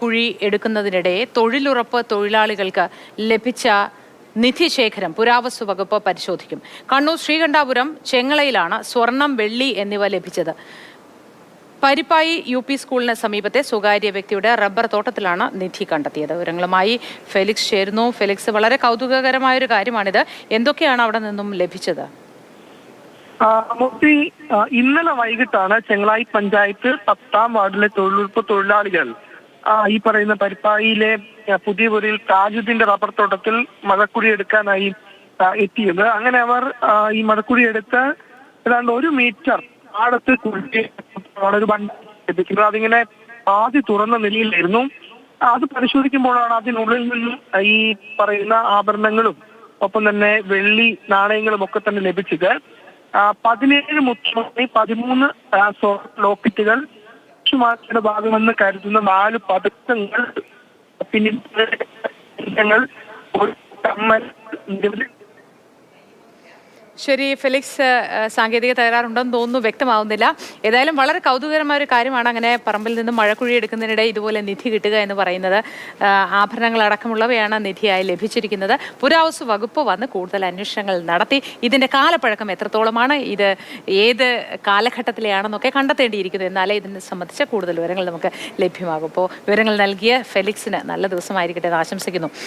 കുഴി എടുക്കുന്നതിനിടെ തൊഴിലുറപ്പ് തൊഴിലാളികൾക്ക് ലഭിച്ച നിധിശേഖരം പുരാവസ്തു വകുപ്പ് പരിശോധിക്കും. കണ്ണൂർ ശ്രീകണ്ഠാപുരം ചെങ്ങളയിലാണ് സ്വർണം വെള്ളി എന്നിവ ലഭിച്ചത്. പരിപ്പായി യു പി സ്കൂളിന് സമീപത്തെ സ്വകാര്യ വ്യക്തിയുടെ റബ്ബർ തോട്ടത്തിലാണ് നിധി കണ്ടെത്തിയത്. വിവരങ്ങളുമായി ഫെലിക്സ് ചേരുന്നു. ഫെലിക്സ് വളരെ കൗതുകകരമായ ഒരു കാര്യമാണിത്. എന്തൊക്കെയാണ് അവിടെ നിന്നും ലഭിച്ചത്? മുക്തി ഇന്നലെ വൈകിട്ടാണ് ചെങ്ങളായി പഞ്ചായത്ത് പത്താം വാർഡിലെ തൊഴിലുറപ്പ് തൊഴിലാളികൾ ആ, ഈ പറയുന്ന പരിപ്പായിയിലെ ആ, പുതിയ പുരയിൽ താജുദ്ദീന്റെ റബ്ബർ തോട്ടത്തിൽ മഴക്കുടി എടുക്കാനായി എത്തിയത്. അങ്ങനെ അവർ ഈ മഴക്കുടി എടുത്ത് ഏതാണ്ട് ഒരു മീറ്റർ ആഴത്ത് കുഴി ഒരു അതിങ്ങനെ ആദ്യ തുറന്ന നിലയിലായിരുന്നു. അത് പരിശോധിക്കുമ്പോഴാണ് അതിനുള്ളിൽ നിന്നും ഈ പറയുന്ന ആഭരണങ്ങളും ഒപ്പം തന്നെ വെള്ളി നാണയങ്ങളും ഒക്കെ തന്നെ ലഭിച്ചത്. പതിനേഴ് മുത്തമണി പതിമൂന്ന് ലോക്കറ്റുകൾ ലക്ഷ്യമാക്കിയുടെ ഭാഗമെന്ന് കരുതുന്ന നാല് പതക്കങ്ങൾ പിന്നെ ഞങ്ങൾ ഒരു നിരവധി ശരി ഫെലിക്സ് സാങ്കേതിക തകരാറുണ്ടെന്ന് തോന്നുന്നു വ്യക്തമാവുന്നില്ല. ഏതായാലും വളരെ കൗതുകകരമായ ഒരു കാര്യമാണ് അങ്ങനെ പറമ്പിൽ നിന്ന് മഴക്കുഴി എടുക്കുന്നതിനിടെ ഇതുപോലെ നിധി കിട്ടുക എന്ന് പറയുന്നത്. ആഭരണങ്ങൾ അടക്കമുള്ളവയാണ് നിധിയായി ലഭിച്ചിരിക്കുന്നത്. പുരാവസ്തു വകുപ്പ് വന്ന് കൂടുതൽ അന്വേഷണങ്ങൾ നടത്തി. ഇതിന്റെ കാലപ്പഴക്കം എത്രത്തോളമാണ്? ഇത് ഏത് കാലഘട്ടത്തിലെയാണെന്നൊക്കെ കണ്ടെത്തേണ്ടിയിരിക്കുന്നു. എന്നാലേ ഇതിനെ സംബന്ധിച്ച കൂടുതൽ വിവരങ്ങൾ നമുക്ക് ലഭ്യമാകും. അപ്പോൾ വിവരങ്ങൾ നൽകിയ ഫെലിക്സിന് നല്ല ദിവസമായിരിക്കട്ടെ എന്ന് ആശംസിക്കുന്നു.